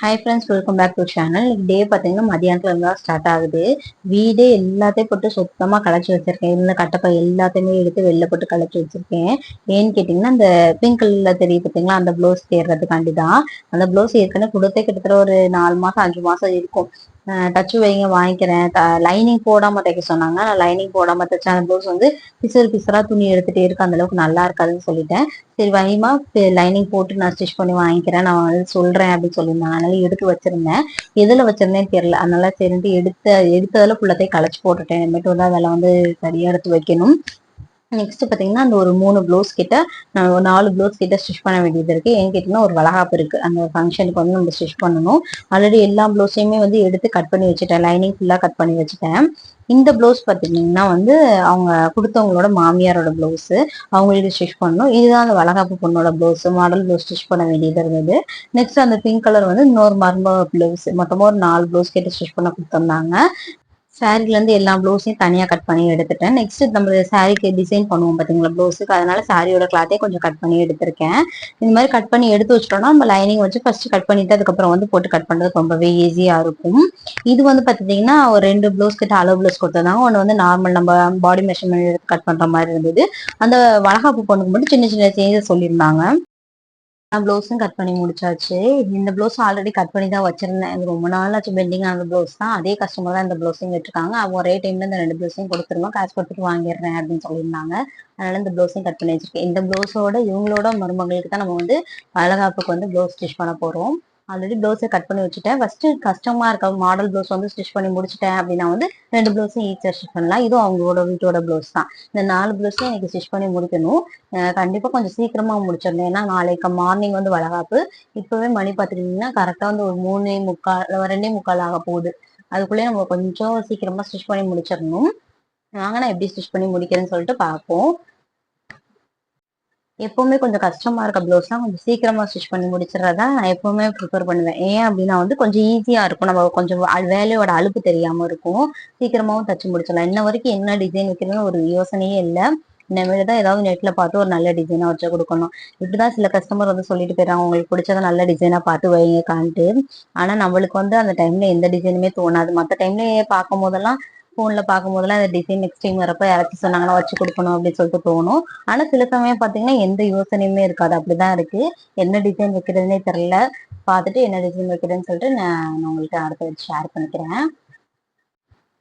Hi friends welcome back to channel day பார்த்தீங்கன்னா மதியானத்துல இருந்தா ஸ்டார்ட் ஆகுது. வீடே எல்லாத்தையும் போட்டு சுத்தமாக களைச்சி வச்சிருக்கேன். இந்த கட்டப்பை எல்லாத்தையுமே எடுத்து வெளில போட்டு களைச்சி வச்சிருக்கேன். ஏன்னு கேட்டிங்கன்னா அந்த பிங்க் கலர்ல தெரியும் பார்த்தீங்களா அந்த ப்ளவுஸ் தேடுறதுக்காண்டி தான் அந்த ப்ளவுஸ் ஏற்கனவே கொடுத்தே கிட்டத்தட்ட ஒரு நாலு மாதம் அஞ்சு மாதம் இருக்கும். டச்சு வைங்க வாங்கிக்கிறேன். லைனிங் போடாமல் தைக்க சொன்னாங்க. நான் லைனிங் போடாமல் தைச்ச அந்த ப்ளவுஸ் வந்து பிசர் பிசராக துணி எடுத்துகிட்டே இருக்கு. அந்தளவுக்கு நல்லா இருக்காதுன்னு சொல்லிட்டேன். சரி வைமா லைனிங் போட்டு நான் ஸ்டிச் பண்ணி வாங்கிக்கிறேன். நான் வந்து சொல்கிறேன் அப்படின்னு சொல்லியிருந்தாங்க. அதனால எடுத்து வச்சிருந்தேன். எதுல வச்சிருந்தேன்னு தெரியல. அதனால சரின்ட்டு எடுத்த எடுத்ததுல ஃபுல்லத்தையும் களைச்சு போட்டுட்டேன். இனிமேட்டு வந்து அதெல்லாம் வந்து சரியா எடுத்து வைக்கணும். நெக்ஸ்ட் பார்த்தீங்கன்னா அந்த ஒரு மூணு ப்ளவுஸ் கிட்ட நாலு ப்ளவுஸ் கிட்ட ஸ்டிச் பண்ண வேண்டியது இருக்கு. ஏன் கேட்டீங்கன்னா ஒரு வளகாப்பு இருக்கு. அந்த ஃபங்க்ஷனுக்கு வந்து நம்ம ஸ்டிச் பண்ணணும். ஆல்ரெடி எல்லா ப்ளவுஸையுமே வந்து எடுத்து கட் பண்ணி வச்சுட்டேன். லைனிங் ஃபுல்லாக கட் பண்ணி வச்சுட்டேன். இந்த ப்ளவுஸ் பார்த்தீங்கன்னா வந்து அவங்க கொடுத்தவங்களோட மாமியாரோட ப்ளவுஸு அவங்களுக்கு ஸ்டிச் பண்ணணும். இதுதான் அந்த வளகாப்பு பொண்ணோட ப்ளவுஸ் மாடல் ப்ளவுஸ் ஸ்டிச் பண்ண வேண்டியது இருந்தது. நெக்ஸ்ட் அந்த பிங்க் கலர் வந்து இன்னொரு மர்ம ப்ளவுஸ் மொத்தமாக ஒரு நாலு ப்ளவுஸ் கிட்ட ஸ்டிச் பண்ண கொடுத்துருந்தாங்க. இருந்து எல்லா ப்ளவுஸையும் தனியாக கட் பண்ணி எடுத்துட்டேன். நெக்ஸ்ட் நம்ம சாரிக்கு டிசைன் பண்ணுவோம் பார்த்தீங்களா ப்ளவுஸுக்கு? அதனால சாரியோட கிளாத்தே கொஞ்சம் கட் பண்ணி எடுத்திருக்கேன். இந்த மாதிரி கட் பண்ணி எடுத்து வச்சிட்டோம்னா நம்ம லைனிங் வச்சு ஃபர்ஸ்ட் கட் பண்ணிட்டு அதுக்கப்புறம் வந்து போட்டு கட் பண்ணுறது ரொம்பவே ஈஸியாக இருக்கும். இது வந்து பார்த்தீங்கன்னா ஒரு ரெண்டு ப்ளவுஸ் கிட்ட அளவு ப்ளவுஸ் கொடுத்துருந்தாங்க ஒன்று வந்து நார்மல் நம்ம பாடி மெஷர்மெண்ட் எடுத்து கட் பண்ணுற மாதிரி இருந்தது. அந்த வளகாப்பு பொண்ணுக்கு மட்டும் சின்ன சின்ன சேஞ்சஸ் சொல்லியிருந்தாங்க. நான் ப்ளவுஸும் கட் பண்ணி முடிச்சாச்சு. இந்த ப்ளவுஸ் ஆல்ரெடி கட் பண்ணி தான் வச்சிருந்தேன். இது ரொம்ப நாள் ஆச்சு பெண்டிங் ஆன ப்ளவுஸ் தான். அதே கஸ்டமர் தான் இந்த ப்ளவுஸையும் வச்சிருக்காங்க. அவங்க ஒரே டைம்ல இந்த ரெண்டு ப்ளவுஸையும் கொடுத்துருவோம் காசு கொடுத்துட்டு வாங்கிடுறேன் அப்படின்னு சொல்லியிருந்தாங்க. அதனால இந்த ப்ளவுஸையும் கட் பண்ணி வச்சிருக்கேன். இந்த ப்ளவுஸோட இவங்களோட மருமகளுக்கு தான் நம்ம வந்து அழகாப்புக்கு வந்து ப்ளவுஸ் ஸ்டிச் பண்ண போறோம். ஆல்ரெடி ப்ளவுஸை கட் பண்ணி வச்சுட்டேன். ஃபர்ஸ்ட் கஷ்டமா இருக்க மாடல் ப்ளவுஸ் வந்து ஸ்டிச் பண்ணி முடிச்சிட்டேன் அப்படின்னா வந்து ரெண்டு ப்ளவுஸும் ஈஸியாக ஸ்டிச் பண்ணலாம். இதுவும் அவங்களோட வீட்டோட ப்ளவுஸ் தான். இந்த நாலு ப்ளவுஸும் எனக்கு ஸ்டிச் பண்ணி முடிக்கணும். கண்டிப்பா கொஞ்சம் சீக்கிரமா முடிச்சிடணும். ஏன்னா நாளைக்கு மார்னிங் வந்து வளகாப்பு. இப்பவே மணி பார்த்துக்கிட்டீங்கன்னா கரெக்டா வந்து ஒரு மூணே முக்கால் ரெண்டே முக்கால் ஆக போகுது. அதுக்குள்ளேயே நம்ம கொஞ்சம் சீக்கிரமா ஸ்டிச் பண்ணி முடிச்சிடணும். நாங்க நான் எப்படி ஸ்டிச் பண்ணி முடிக்கிறேன்னு சொல்லிட்டு பார்ப்போம். எப்பவுமே கொஞ்சம் கஷ்டமா இருக்க ப்ளவுஸ் தான் கொஞ்சம் சீக்கிரமா ஸ்டிச் பண்ணி முடிச்சிடறதா நான் எப்பவுமே ப்ரிப்பேர் பண்ணுவேன். ஏன் அப்படின்னா வந்து கொஞ்சம் ஈஸியா இருக்கும். நம்ம கொஞ்சம் வேலையோட அழுப்பு தெரியாம இருக்கும். சீக்கிரமாவும் தச்சு முடிச்சிடலாம். இன்ன வரைக்கும் என்ன டிசைன் வைக்கணும்னு ஒரு யோசனையே இல்லை. இனிமேல் தான் ஏதாவது நெட்ல பார்த்து ஒரு நல்ல டிசைனா வச்சு கொடுக்கணும். இப்படிதான் சில கஸ்டமர் வந்து சொல்லிட்டு போயிடறாங்க. உங்களுக்கு பிடிச்சத நல்ல டிசைனா பார்த்து வைங்க காண்ட்டு ஆனா நம்மளுக்கு வந்து அந்த டைம்ல எந்த டிசைனுமே தோணாது. மற்ற டைம்ல பார்க்கும் போதெல்லாம் ஃபோன்ல பார்க்கும் போதெல்லாம் அந்த டிசைன் நெக்ஸ்ட் டைம் வரப்ப யாராச்சும் சொன்னாங்கன்னா வச்சு கொடுக்கணும் அப்படின்னு சொல்லிட்டு தோணும். ஆனா சில சமயம் பாத்தீங்கன்னா எந்த யோசனையுமே இருக்காது. அப்படிதான் இருக்கு. என்ன டிசைன் வைக்கிறதுனே தெரியல. பார்த்துட்டு என்ன டிசைன் வைக்கிறேன்னு சொல்லிட்டு நான் உங்களுக்கு அடுத்த ஷேர் பண்ணிக்கிறேன்.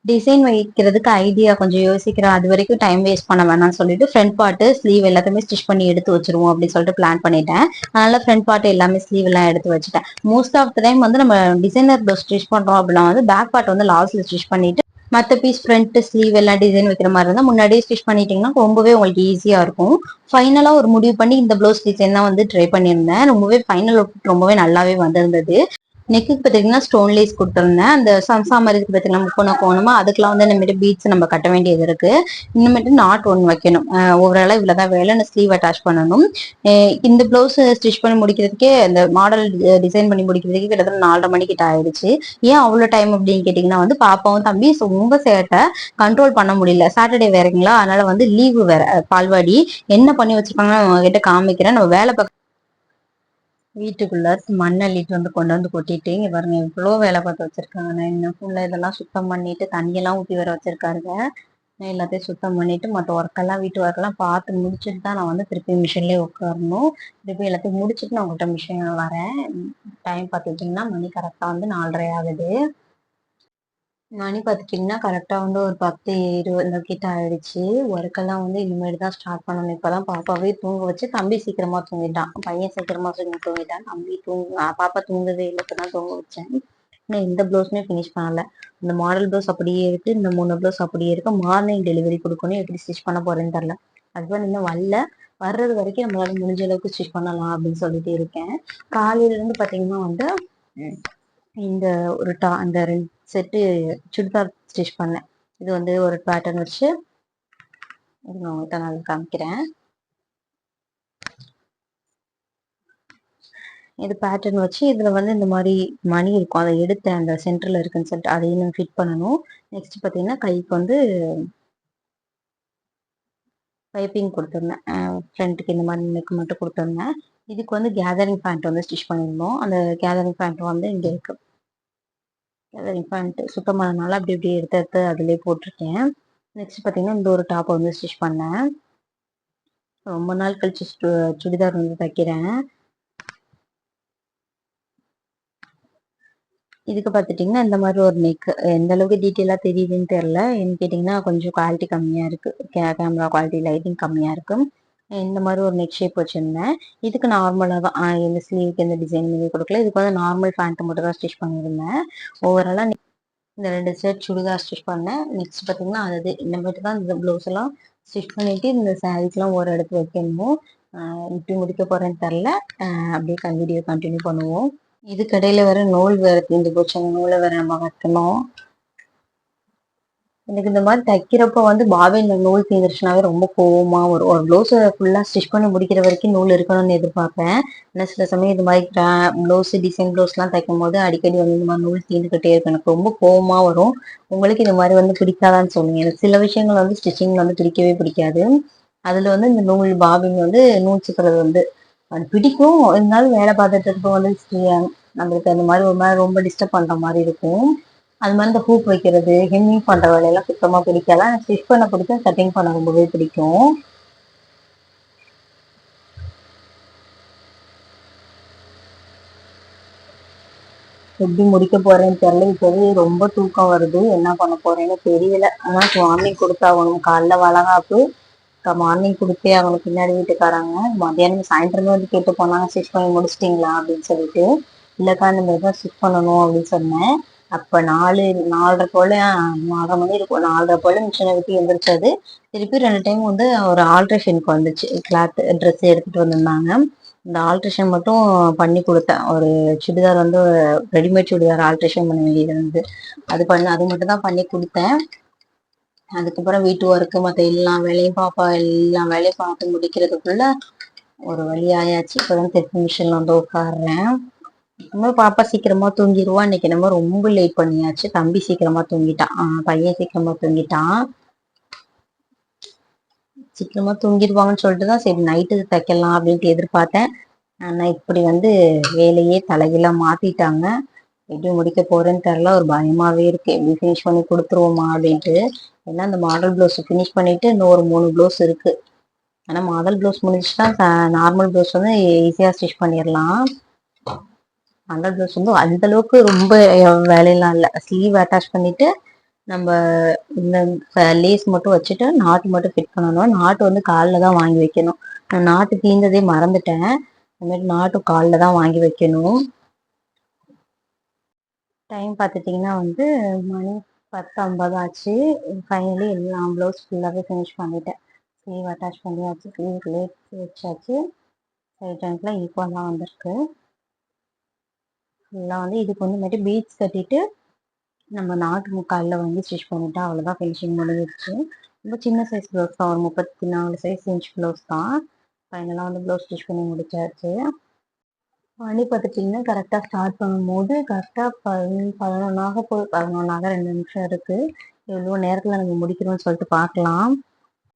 டிசைன் வைக்கிறதுக்கு ஐடியா கொஞ்சம் யோசிக்கிறேன். அது வரைக்கும் டைம் வேஸ்ட் பண்ண வேணாம்னு சொல்லிட்டு ஃப்ரண்ட் பார்ட்டு ஸ்லீவ் எல்லாத்தையுமே ஸ்டிச் பண்ணி எடுத்து வச்சிருவோம் அப்படின்னு சொல்லிட்டு பிளான் பண்ணிட்டேன். அதனால ஃப்ரண்ட் பார்ட் எல்லாமே ஸ்லீவ் எல்லாம் எடுத்து வச்சுட்டேன். மோஸ்ட் ஆஃப் த டைம் வந்து நம்ம டிசைனர் ஸ்டிச் பண்றோம் அப்படின்னா வந்து பேக் பார்ட் வந்து லாஸ்ட்ல ஸ்டிச் பண்ணிட்டு மற்ற பீஸ் ஃப்ரண்ட் ஸ்லீவ் எல்லாம் டிசைன் வைக்கிற மாதிரி இருந்தால் முன்னாடியே ஸ்டிச் பண்ணிட்டீங்கன்னா ரொம்பவே உங்களுக்கு ஈஸியாக இருக்கும். ஃபைனலாக ஒரு முடிவு பண்ணி இந்த ப்ளவுஸ் டிசைன் தான் வந்து ட்ரை பண்ணியிருந்தேன். ரொம்பவே ஃபைனல் ரொம்பவே நல்லாவே வந்திருந்தது. நெக்குக்கு பார்த்தீங்கன்னா ஸ்டோன் லேஸ் கொடுத்துருந்தேன். அந்த சம்சா மாதிரி இருக்கு பார்த்தீங்கன்னா முக்கோணம் கோணமா அதுக்கெல்லாம் வந்து இனிமேட்டு பீட்ஸ் நம்ம கட்ட வேண்டியது இருக்கு. இன்னமேட்டு நாட் ஒன்று வைக்கணும். ஓவராலாக இவ்வளோதான் வேலை. ஸ்லீவ் அட்டாச் பண்ணணும். இந்த ப்ளவுஸ் ஸ்டிச் பண்ணி முடிக்கிறதுக்கே இந்த மாடல் டிசைன் பண்ணி முடிக்கிறதுக்கே கிட்டத்தட்ட நாலரை மணிக்கிட்ட ஆயிடுச்சு. ஏன் அவ்வளோ டைம் அப்படின்னு கேட்டிங்கன்னா வந்து பாப்பாவும் தம்பி ரொம்ப சேட்டை கண்ட்ரோல் பண்ண முடியல. சாட்டர்டே வேறங்களா? அதனால வந்து லீவு வேற. பால்வாடி என்ன பண்ணி வச்சிருக்காங்கன்னு அவங்க கிட்ட காமிக்கிறேன். நம்ம வேலை பக்கம் வீட்டுக்குள்ள மண் அள்ளிட்டு வந்து கொண்டு வந்து கொட்டிட்டு இங்க பாருங்க எவ்வளோ வேலை பார்த்து வச்சிருக்காங்க. நான் இன்னும் ஃபுல்லா இதெல்லாம் சுத்தம் பண்ணிட்டு தண்ணியெல்லாம் ஊற்றி வர வச்சிருக்காருங்க. நான் எல்லாத்தையும் சுத்தம் பண்ணிட்டு மற்ற ஒர்க்கெல்லாம் வீட்டு ஒர்க்கெல்லாம் பார்த்து முடிச்சுட்டு தான் நான் வந்து திருப்பி மிஷின்லேயே உட்காரணும். திருப்பி எல்லாத்தையும் முடிச்சுட்டு நான் உங்கள்கிட்ட மிஷின் வரேன். டைம் பார்த்துக்கிட்டிங்கன்னா மணி கரெக்டாக வந்து நாலரை ஆகுது. மணி பார்த்துட்டிங்கன்னா கரெக்டாக வந்து ஒரு பத்து இருபது கிட்ட ஆயிடுச்சு. ஒர்க்கெல்லாம் வந்து இனிமேல் தான் ஸ்டார்ட் பண்ணணும். இப்போதான் பாப்பாவே தூங்க வச்சு தம்பி சீக்கிரமா தூங்கிட்டான். பையன் சீக்கிரமா தூங்கி தூங்கிட்டான். தம்பி தூங்க பாப்பா தூங்கவே இல்லை. தான் தூங்க வச்சேன். இன்னும் எந்த ப்ளவுஸுமே ஃபினிஷ் பண்ணல. இந்த மாடல் ப்ளவுஸ் அப்படியே இருக்கு. இந்த மூணு ப்ளவுஸ் அப்படியே இருக்கு. மார்னிங் டெலிவரி கொடுக்கணும். எப்படி ஸ்டிச் பண்ண போறேன்னு தெரில ஹஸ்பண்ட் இன்னும் வரல. வர்றது வரைக்கும் நம்மளால முடிஞ்ச அளவுக்கு ஸ்டிச் பண்ணலாம் அப்படின்னு சொல்லிட்டு இருக்கேன். காலையில இருந்து பாத்தீங்கன்னா வந்து இந்த ஒரு டா அந்த ரெண்டு செட்டு சுடிதார் ஸ்டிச் பண்ணேன். இது வந்து ஒரு பேட்டர்ன் வச்சு இருங்க உங்கள்கிட்ட நான் காமிக்கிறேன். இது பேட்டர்ன் வச்சு இதில் வந்து இந்த மாதிரி மணி இருக்கும். அதை எடுத்து அந்த சென்டரில் இருக்குன்னு சொல்லிட்டு அதையும் ஃபிட் பண்ணணும். நெக்ஸ்ட் பார்த்தீங்கன்னா கைக்கு வந்து பைப்பிங் கொடுத்துருந்தேன். ஃப்ரண்ட்டுக்கு இந்த மாதிரி நெக் மட்டும் கொடுத்துருந்தேன். இதுக்கு வந்து கேதரிங் பேண்ட் வந்து ஸ்டிச் பண்ணியிருந்தோம். அந்த கேதரிங் பேண்ட் வந்து இங்கே இருக்குது பண்ணிட்டு சுத்தம் பண்ணனால அப்படி இப்படி எடுத்து எடுத்து அதிலே போட்டிருக்கேன். நெக்ஸ்ட் பார்த்தீங்கன்னா இந்த ஒரு டாப் வந்து ஸ்டிச் பண்ணேன். ரொம்ப நாள் கழிச்சு சு- சுடிதார் வந்து தைக்கிறேன். இதுக்கு பார்த்துட்டிங்கன்னா இந்த மாதிரி ஒரு நெக் எந்த அளவுக்கு டீட்டெயிலாக தெரியுதுன்னு தெரில என்ன கேட்டிங்கன்னா கொஞ்சம் குவாலிட்டி கம்மியாக இருக்குது கே கேமரா குவாலிட்டி லைட்டிங் கம்மியாக இருக்கும். இந்த மாதிரி ஒரு நெக் ஷேப் வச்சுருந்தேன். இதுக்கு நார்மலாக தான் இந்த ஸ்லீவுக்கு எந்த டிசைன் இது கொடுக்கல. இதுக்கு வந்து நார்மல் பேண்ட்டு மட்டும் தான் ஸ்டிச் பண்ணியிருந்தேன். ஓவராலாக இந்த ரெண்டு செட் சுடிதார் ஸ்டிச் பண்ணேன். நெக்ஸ்ட் பார்த்தீங்கன்னா அது இந்த மாதிரி தான் இந்த ப்ளவுஸ் எல்லாம் ஸ்டிச் பண்ணிவிட்டு இந்த சாரீஸ்லாம் ஒரு இடத்துல வைக்கணும். இப்படி முடிக்க போகிறேன்னு தெரில அப்படியே வீடியோ கண்டினியூ பண்ணுவோம். இதுக்கடையில் வேற நூல் வேறு தீந்து போச்சு அந்த நூலை வேற நம்ம வைக்கணும் எனக்கு இந்த மாதிரி தைக்கிறப்ப வந்து பாபின்ல நூல் தீந்துருச்சுனாவே ரொம்ப கோவமா வரும். ஒரு ப்ளவுஸை ஃபுல்லா ஸ்டிச் பண்ணி முடிக்கிற வரைக்கும் நூல் இருக்கணும்னு எதிர்பார்ப்பேன். ஆனால் சில சமயம் இது மாதிரி ப்ளவுஸ் டிசைன் ப்ளவுஸ்லாம் தைக்கும் போது அடிக்கடி வந்து இந்த மாதிரி நூல் தீர்ந்துக்கிட்டே இருக்கும். எனக்கு ரொம்ப கோவமா வரும். உங்களுக்கு இந்த மாதிரி வந்து பிடிக்காதான்னு சொல்லுங்க. எனக்கு சில விஷயங்கள் வந்து ஸ்டிச்சிங்ல வந்து பிடிக்கவே பிடிக்காது. அதுல வந்து இந்த நூல் பாபின் வந்து நூல் சுத்துறது வந்து அது பிடிக்கும். இருந்தாலும் வேலை பார்த்துட்டு இருப்போம் வந்து நம்மளுக்கு அந்த மாதிரி ஒரு மாதிரி ரொம்ப டிஸ்டர்ப் பண்ற மாதிரி இருக்கும். அது மாதிரி இந்த ஹூப் வைக்கிறது ஹெம்மிங் பண்ற வேலையெல்லாம் சுத்தமா பிடிக்காது. எனக்கு ஸ்டிச் பண்ண பிடிக்கும் கட்டிங் பண்ண ரொம்பவே பிடிக்கும். எப்படி முடிக்க போறேன்னு தெரியல. இப்போவே ரொம்ப தூக்கம் வருது. என்ன பண்ண போறேன்னு தெரியல. ஆனா மார்னிங் கொடுத்தாகணும். காலைல வளகாப்பு. மார்னிங் கொடுத்தே அவங்களுக்கு பின்னாடி வீட்டுக்காரங்க. மத்தியானம் சாயந்தரமே வந்து கேட்டு போனாங்க ஸ்டிச் பண்ணி முடிச்சிட்டிங்களா? அப்படின்னு சொல்லிட்டு. இல்லைக்கா இந்த மாதிரி தான் ஸ்டிச் பண்ணணும் அப்படின்னு சொன்னேன். அப்ப நாலு நாலரை போல நாலரை மணி இருக்கும். நாலரை போல மிஷினை விட்டு எந்திரிச்சது. திருப்பி ரெண்டு டைம் வந்து ஒரு ஆல்ட்ரேஷனுக்கு வந்துச்சு. கிளாத் ட்ரெஸ் எடுத்துட்டு வந்திருந்தாங்க. இந்த ஆல்ட்ரேஷன் மட்டும் பண்ணி கொடுத்தேன். ஒரு சுடிதார் வந்து ரெடிமேட் சுடிதார் ஆல்ட்ரேஷன் பண்ண வேண்டியது வந்து அது பண்ண அது மட்டும் தான் பண்ணி கொடுத்தேன். அதுக்கப்புறம் வீட்டு ஒர்க்கு மற்ற எல்லா வேலையும் பாப்பா எல்லா வேலையும் பார்த்து முடிக்கிறதுக்குள்ள ஒரு வழி ஆயாச்சு. இப்போதான் திருப்பி மிஷின்ல வந்து உட்காடுறேன் நம்ம பாப்பா சீக்கிரமா தூங்கிடுவா இன்னைக்கு நம்ம ரொம்ப லேட் பண்ணியாச்சு. தம்பி சீக்கிரமா தூங்கிட்டான் பையன் சீக்கிரமா தூங்கிட்டான் சீக்கிரமா தூங்கிடுவாங்கன்னு சொல்லிட்டு தான் சரி நைட்டு தைக்கலாம் அப்படின்ட்டு எதிர்பார்த்தேன். ஆனா இப்படி வந்து வேலையே தலையெல்லாம் மாத்திட்டாங்க. எப்படி முடிக்க போறேன்னு தெரில ஒரு பயமாவே இருக்கு. எப்படி ஃபினிஷ் பண்ணி கொடுத்துருவோமா அப்படின்ட்டு. ஏன்னா அந்த மாடல் ப்ளவுஸ் ஃபினிஷ் பண்ணிட்டு இன்னும் ஒரு மூணு ப்ளவுஸ் இருக்கு. ஆனா மாடல் ப்ளவுஸ் முடிஞ்சிச்சுன்னா நார்மல் ப்ளவுஸ் வந்து ஈஸியா ஸ்டிச் பண்ணிடலாம் கலர் ப்ளவுஸ் வந்து அந்த அளவுக்கு ரொம்ப வேலையெல்லாம் இல்லை. ஸ்லீவ் அட்டாச் பண்ணிட்டு நம்ம இந்த லேஸ் மட்டும் வச்சுட்டு நாட்டு மட்டும் ஃபிட் பண்ணணும். நாட்டு வந்து காலில் தான் வாங்கி வைக்கணும். நான் நாட்டு தீர்ந்ததே மறந்துட்டேன். அதுமாரி நாட்டு காலில் தான் வாங்கி வைக்கணும். டைம் பார்த்துட்டிங்கன்னா வந்து மணி பத்து ஐம்பது ஆச்சு ஃபைனலி எல்லாம் ப்ளவுஸ் ஃபுல்லாகவே ஃபினிஷ் பண்ணிட்டேன். ஸ்லீவ் அட்டாச் பண்ணியாச்சு. ஸ்லீவ் லேட் வச்சாச்சு. சைட் ஜாயிண்ட்லாம் ஈக்குவலாக வந்திருக்கு. ஃபுல்லாக வந்து இதுக்கு வந்து மட்டும் பீட்ஸ் கட்டிட்டு நம்ம நாட்டு முக்காலில் வந்து ஸ்டிச் பண்ணிட்டா அவ்வளோதான் ஃபினிஷிங் முடிஞ்சிருச்சு. ரொம்ப சின்ன சைஸ் ப்ளவுஸ் தான் ஒரு முப்பத்தி நாலு சைஸ் இன்ச் ப்ளவுஸ் தான் ஃபைனலாக வந்து ப்ளவுஸ் ஸ்டிச் பண்ணி முடிச்சாச்சு. மணி பார்த்துட்டிங்கன்னா கரெக்டாக ஸ்டார்ட் பண்ணும்போது கரெக்டாக பதினொன்று பதினொன்றாக போய் பதினொன்றாக ரெண்டு நிமிஷம் இருக்குது எவ்வளோ நேரத்தில் நம்ம முடிக்கிறோம்னு சொல்லிட்டு பார்க்கலாம்.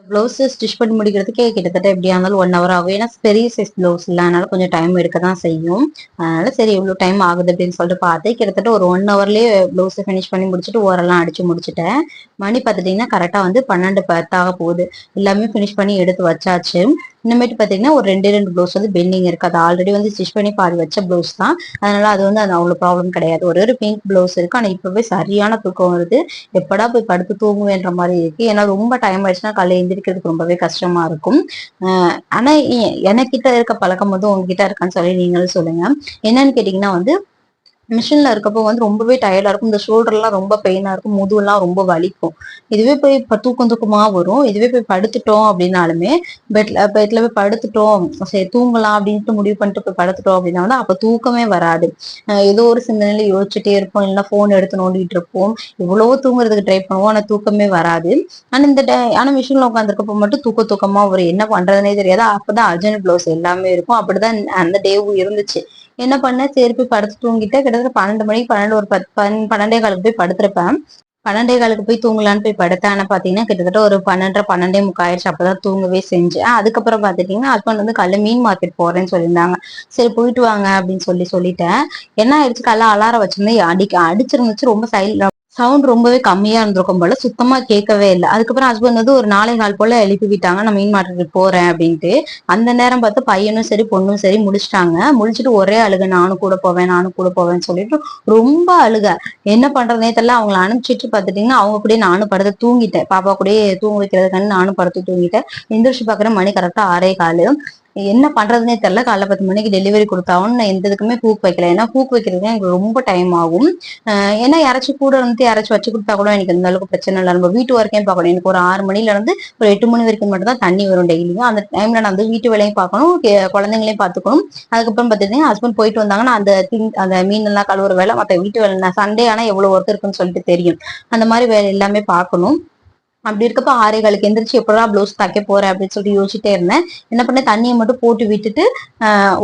ப்ளவுஸு ஸ்டிச் பண்ணி முடிக்கிறதுக்கே கிட்டத்தட்ட எப்படியா இருந்தாலும் ஒன் ஹவர் ஆகும். ஏன்னா பெரிய சைஸ் ப்ளவுஸ் இல்லை. அதனால கொஞ்சம் டைம் எடுக்க தான் செய்யும். அதனால சரி எவ்வளோ டைம் ஆகுது அப்படின்னு சொல்லிட்டு பார்த்து கிட்டத்தட்ட ஒரு ஒன் ஹவர்லேயே ப்ளவுஸை ஃபினிஷ் பண்ணி முடிச்சுட்டு ஓரெல்லாம் அடிச்சு முடிச்சுட்டேன். மணி பார்த்துட்டிங்கன்னா கரெக்டாக வந்து பன்னெண்டு பத்தாக போகுது. எல்லாமே ஃபினிஷ் பண்ணி எடுத்து வச்சாச்சு. இனிமேட்டு பார்த்தீங்கன்னா ஒரு ரெண்டு ரெண்டு ப்ளவுஸ் வந்து பெண்டிங் இருக்கு. அது ஆல்ரெடி வந்து ஸ்டிச் பண்ணி பாதி வச்ச ப்ளவுஸ் தான். அதனால அது வந்து அது அவ்வளோ ப்ராப்ளம் கிடையாது. ஒரு ஒரு பிங்க் ப்ளவுஸ் இருக்கு. ஆனால் இப்போவே சரியான தூக்கம் வருது. எப்படா போய் படுத்து தூங்குவேன்ற மாதிரி இருக்கு. ஏன்னா ரொம்ப டைம் ஆயிடுச்சுன்னா காலையில் எந்திரிக்கிறதுக்கு ரொம்பவே கஷ்டமா இருக்கும். ஆஹ் ஆனா எனக்கிட்ட இருக்க பழக்கம் வந்து உங்ககிட்ட இருக்கான்னு சொல்லி நீங்களும் சொல்லுங்க. என்னன்னு கேட்டீங்கன்னா வந்து மிஷின்ல இருக்கப்போ வந்து ரொம்பவே டயர்டா இருக்கும். இந்த ஷோல்டர்லாம் ரொம்ப பெயினா இருக்கும். முதுவெல்லாம் ரொம்ப வலிக்கும். இதுவே போய் தூக்கம் தூக்கமா வரும். இதுவே போய் படுத்துட்டோம் அப்படின்னாலுமே பெட்ல பெட்ல போய் படுத்துட்டோம். சரி தூங்கலாம் அப்படின்ட்டு முடிவு பண்ணிட்டு போய் படுத்துட்டோம் அப்படின்னா வந்து அப்ப தூக்கமே வராது. ஏதோ ஒரு சிந்தனையில யோசிச்சுட்டே இருப்போம். இல்லைன்னா போன் எடுத்து நோண்டிட்டு இருப்போம். எவ்வளவோ தூங்குறதுக்கு ட்ரை பண்ணுவோம். ஆனா தூக்கமே வராது. ஆனா இந்த டை- ஆனா மிஷின்ல உட்காந்துருக்கப்போ மட்டும் தூக்க தூக்கமா வரும். என்ன பண்றதுனே தெரியாது. அப்பதான் அர்ஜென்ட் ப்ளவுஸ் எல்லாமே இருக்கும். அப்படிதான் அந்த டேவும் இருந்துச்சு. என்ன பண்ணேன் சரி போய் படுத்து தூங்கிட்டு கிட்டத்தட்ட பன்னெண்டு மணிக்கு பன்னெண்டு ஒரு பத்து பன்னெண்டே காலுக்கு போய் படுத்திருப்பேன். பன்னெண்டே காலுக்கு போய் தூங்கலான்னு போய் படுத்தேன். ஆனா பாத்தீங்கன்னா கிட்டத்தட்ட ஒரு பன்னெண்டரை பன்னெண்டே முக்காயிடுச்சு. அப்பதான் தூங்கவே செஞ்சேன். அதுக்கப்புறம் பாத்துட்டீங்கன்னா ஹஸ்பண்ட் வந்து காலைல மீன் மார்க்கெட் போறேன்னு சொல்லியிருந்தாங்க. சரி போயிட்டு வாங்க அப்படின்னு சொல்லி சொல்லிட்டேன். என்ன ஆயிடுச்சு? காலைல அலாரம் வச்சிருந்தேன். அடிக்க அடிச்சிருந்துச்சு. ரொம்ப சைல் சவுண்ட் ரொம்பவே கம்மியா இருந்திருக்கும் போல சுத்தமா கேட்கவே இல்லை. அதுக்கப்புறம் ஹஸ்பண்ட் வந்து ஒரு நாளை கால் போல எழுப்பி விட்டாங்க நான் மீன் மார்க்கெட் போறேன் அப்படின்ட்டு. அந்த நேரம் பார்த்து பையனும் சரி பொண்ணும் சரி முடிச்சிட்டாங்க. முடிச்சுட்டு ஒரே அழுக நானும் கூட போவேன் நானும் கூட போவேன்னு சொல்லிட்டு ரொம்ப அழுக. என்ன பண்றதுனே தெரியல. அவங்கள அனுப்பிச்சிட்டு பார்த்துட்டீங்கன்னா அவங்க கூட நானும் படுத்து தூங்கிட்டேன். பாப்பா கூட தூங்க வைக்கிறதுக்கான நானும் படுத்து தூங்கிட்டேன். எந்திரிச்சு பாக்குற மணி கரெக்டா ஆறே காலு. என்ன பண்றதுனே தெரியல. காலைல பத்து மணிக்கு டெலிவரி கொடுத்தாவும் நான் எந்த இதுக்குமே பூக் வைக்கல. ஏன்னா பூக்கு வைக்கிறதுக்கு எனக்கு ரொம்ப டைம் ஆகும். ஏன்னா யாராச்சும் கூட இருந்து யாராச்சும் வச்சு கொடுத்தா கூட எனக்கு அந்த அளவுக்கு பிரச்சனை இல்லை. நம்ம வீட்டு வரைக்கும் பார்க்கணும். எனக்கு ஒரு ஆறு மணில இருந்து ஒரு எட்டு மணி வரைக்கும் மட்டும் தான் தண்ணி வரும் டெய்லியும் அந்த டைம்ல நான் வந்து வீட்டு வேலையும் பார்க்கணும். கே- குழந்தைங்களையும் பார்த்துக்கணும். அதுக்கப்புறம் பார்த்தீங்கன்னா ஹஸ்பண்ட் போயிட்டு வந்தாங்கன்னா அந்த திங் அந்த மீன் எல்லாம் கழுவுற வேலை மற்ற வீட்டு வேலை நான் சண்டே ஆனா எவ்வளவு ஒர்க் இருக்குன்னு சொல்லிட்டு தெரியும். அந்த மாதிரி வேலை எல்லாமே பார்க்கணும். அப்படி இருக்கப்ப ஆறே காலுக்கு எந்திரிச்சு எப்படா ப்ளவுஸ் தைக்க போறேன் அப்படின்னு சொல்லிட்டு யோசிச்சுட்டே இருந்தேன். என்ன பண்ணேன்? தண்ணியை மட்டும் போட்டு விட்டுட்டு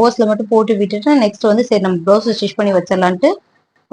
ஓஸ்ல மட்டும் போட்டு விட்டுட்டு நெக்ஸ்ட் வந்து சரி நம்ம ப்ளவுஸ் ஸ்டிச் பண்ணி வச்சிடலான்ட்டு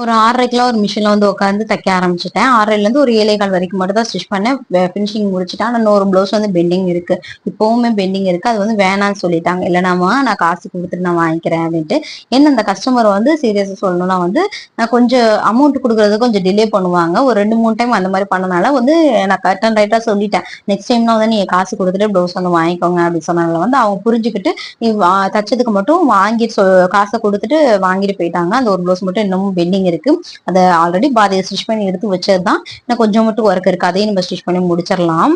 ஒரு ஆறரைக்கெல்லாம் ஒரு மிஷின்ல வந்து உட்காந்து தைக்க ஆரம்பிச்சிட்டேன். ஆறரைல இருந்து ஒரு ஏழை கால் வரைக்கும் மட்டும் தான் ஸ்டிச் பண்ணேன் ஃபினிஷிங் முடிச்சிட்டேன். ஆனால் இன்னொரு ப்ளவுஸ் வந்து பெண்டிங் இருக்கு. இப்பவுமே பெண்டிங் இருக்கு. அது வந்து வேணாம்னு சொல்லிட்டாங்க. இல்லைனாமா நான் காசு கொடுத்துட்டு நான் வாங்கிக்கிறேன் அப்படின்ட்டு. என்ன அந்த கஸ்டமர் வந்து சீரியஸா சொல்லணும்னா வந்து நான் கொஞ்சம் அமௌண்ட் கொடுக்கறது கொஞ்சம் டிலே பண்ணுவாங்க. ஒரு ரெண்டு மூணு டைம் அந்த மாதிரி பண்ணனால வந்து நான் கரெக்ட் அண்ட் ரைட்டா சொல்லிட்டேன். நெக்ஸ்ட் டைம்னா வந்து நீங்க காசு கொடுத்துட்டு ப்ளவுஸ் வந்து வாங்கிக்கோங்க அப்படின்னு சொன்னதுல வந்து அவங்க புரிஞ்சுக்கிட்டு நீ வா- தச்சதுக்கு மட்டும் வாங்கி சொ- காசை கொடுத்துட்டு வாங்கிட்டு போயிட்டாங்க. அந்த ஒரு ப்ளவுஸ் மட்டும் இன்னமும் பெண்டிங் இருக்கு. அதை ஆல்ரெடி பாதியை ஸ்டிச் பண்ணி எடுத்து வச்சதுதான். இன்னும் கொஞ்சம் மட்டும் ஒர்க் இருக்கு. அதையும் நம்ம ஸ்டிச் பண்ணி முடிச்சிடலாம்.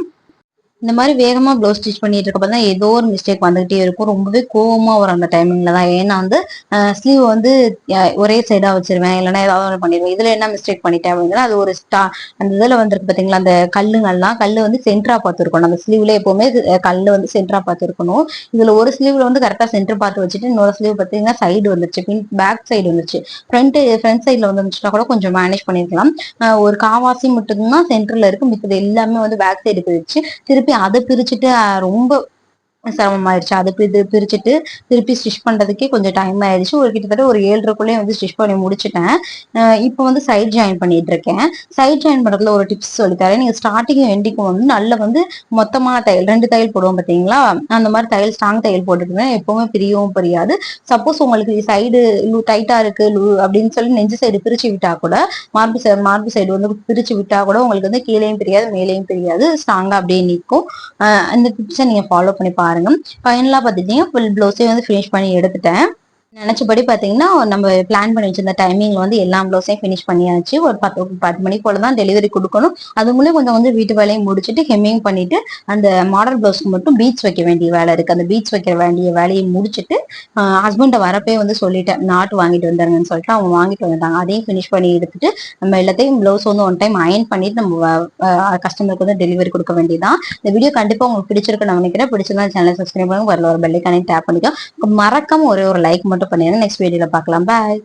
இந்த மாதிரி வேகமா ப்ளவுஸ் ஸ்டிச் பண்ணிட்டு இருக்கப்ப தான் ஏதோ ஒரு மிஸ்டேக் வந்துகிட்டே இருக்கும். ரொம்பவே கோவமா வரும் அந்த டைமிங்ல தான். ஏன்னா வந்து ஸ்லீவ் வந்து ஒரே சைடா வச்சிருவேன். இல்லைன்னா ஏதாவது ஒன்று பண்ணிடுவேன். இதுல என்ன மிஸ்டேக் பண்ணிட்டேன் அப்படின்னா அது ஒரு ஸ்டா அந்த இதுல வந்திருக்கு பாத்தீங்களா அந்த கல்லுங்கள்லாம் கல் வந்து சென்டரா பார்த்துருக்கணும். அந்த ஸ்லீவ்ல எப்பவுமே கல் வந்து சென்டரா பார்த்துருக்கணும். இதில் இதுல ஒரு ஸ்லீவ்ல வந்து கரெக்டா சென்டர் பார்த்து வச்சுட்டு இன்னொரு ஸ்லீவ் பாத்தீங்கன்னா சைடு வந்துருச்சு. பின் பேக் சைடு வந்துருச்சு. ஃப்ரண்ட் ஃப்ரண்ட் சைடுல வந்துச்சுன்னா கூட கொஞ்சம் மேனேஜ் பண்ணிருக்கலாம் ஒரு காவாசி மட்டும்தான் சென்டர்ல இருக்கு. மித்தது எல்லாமே வந்து பேக் சைடு போயிடுச்சு திருப்பி அதை பிரிச்சுட்டு ரொம்ப சிரமமாயிடுச்சு அது இது பிரிச்சுட்டு திருப்பி ஸ்டிச் பண்றதுக்கே கொஞ்சம் டைம் ஆயிடுச்சு ஒரு கிட்டத்தட்ட ஒரு ஏழரைக்குள்ளேயே வந்து ஸ்டிச் பண்ணி முடிச்சிட்டேன். இப்போ வந்து சைட் ஜாயின் பண்ணிட்டு இருக்கேன் சைட் ஜாயின் பண்றதுல ஒரு டிப்ஸ் சொல்லித்தரேன். நீங்க ஸ்டார்டிங் எண்டிக்கும் வந்து நல்ல வந்து மொத்தமான தையல் ரெண்டு தையல் போடுவோம் பாத்தீங்களா அந்த மாதிரி தையல் ஸ்ட்ராங் தையல் போட்டுருக்கேன் எப்பவுமே பிரியவும் பிரியாது. சப்போஸ் உங்களுக்கு சைடு லூ டைட்டா இருக்கு லூ- அப்படின்னு சொல்லி நெஞ்சு சைடு பிரிச்சு விட்டா கூட மார்பு சைடு மார்பு சைடு வந்து பிரிச்சு விட்டா கூட உங்களுக்கு வந்து கீழேயும் பிரியாது மேலேயும் பிரியாது. ஸ்ட்ராங்கா அப்படியே நிற்கும். இந்த டிப்ஸை நீங்க ஃபாலோ பண்ணி பாருங்க. ஃபைனலா பாத்துட்டீங்கன்னா ஃபுல் ப்ளவுஸே வந்து ஃபினிஷ் பண்ணி எடுத்துட்டேன். நினைச்சபடி பாத்தீங்கன்னா நம்ம பிளான் பண்ணி வச்சிருந்த டைமிங்ல வந்து எல்லா ப்ளவுஸையும் ஃபினிஷ் பண்ணியாச்சு. ஒரு பத்து பத்து மணி போல தான் டெலிவரி கொடுக்கணும். அதுக்குள்ளே கொஞ்சம் வந்து வீட்டு வேலையும் முடிச்சுட்டு ஹெம்மிங் பண்ணிட்டு அந்த மாடல் ப்ளவுஸ்க்கு மட்டும் பீச் வைக்க வேண்டிய வேலை இருக்கு. அந்த பீச் வைக்க வேண்டிய வேலையை முடிச்சுட்டு ஹஸ்பண்ட வரப்பே வந்து சொல்லிட்டேன் நாட்டு வாங்கிட்டு வந்தாருங்கன்னு சொல்லிட்டு அவங்க வாங்கிட்டு வந்தாங்க அதையும் ஃபினிஷ் பண்ணி எடுத்துட்டு நம்ம எல்லாத்தையும் ப்ளவுஸ் வந்து ஒன் டைம் அயன் பண்ணிட்டு நம்ம கஸ்டமருக்கு வந்து டெலிவரி கொடுக்க வேண்டியதான் இந்த வீடியோ கண்டிப்பா உங்களுக்கு பிடிச்சிருக்கு நான் நினைக்கிறேன். பிடிச்சிருந்தா சேனல் சப்ஸ்கிரைப் பண்ணுங்க. வரல ஒரு பெல்லைக்கானே டேப் பண்ணிக்கோ மறக்காம ஒரே ஒரு லைக் மட்டும் பண்ணிடுறேன் நெக்ஸ்ட் வீடியோவில் பார்க்கலாம் பாய்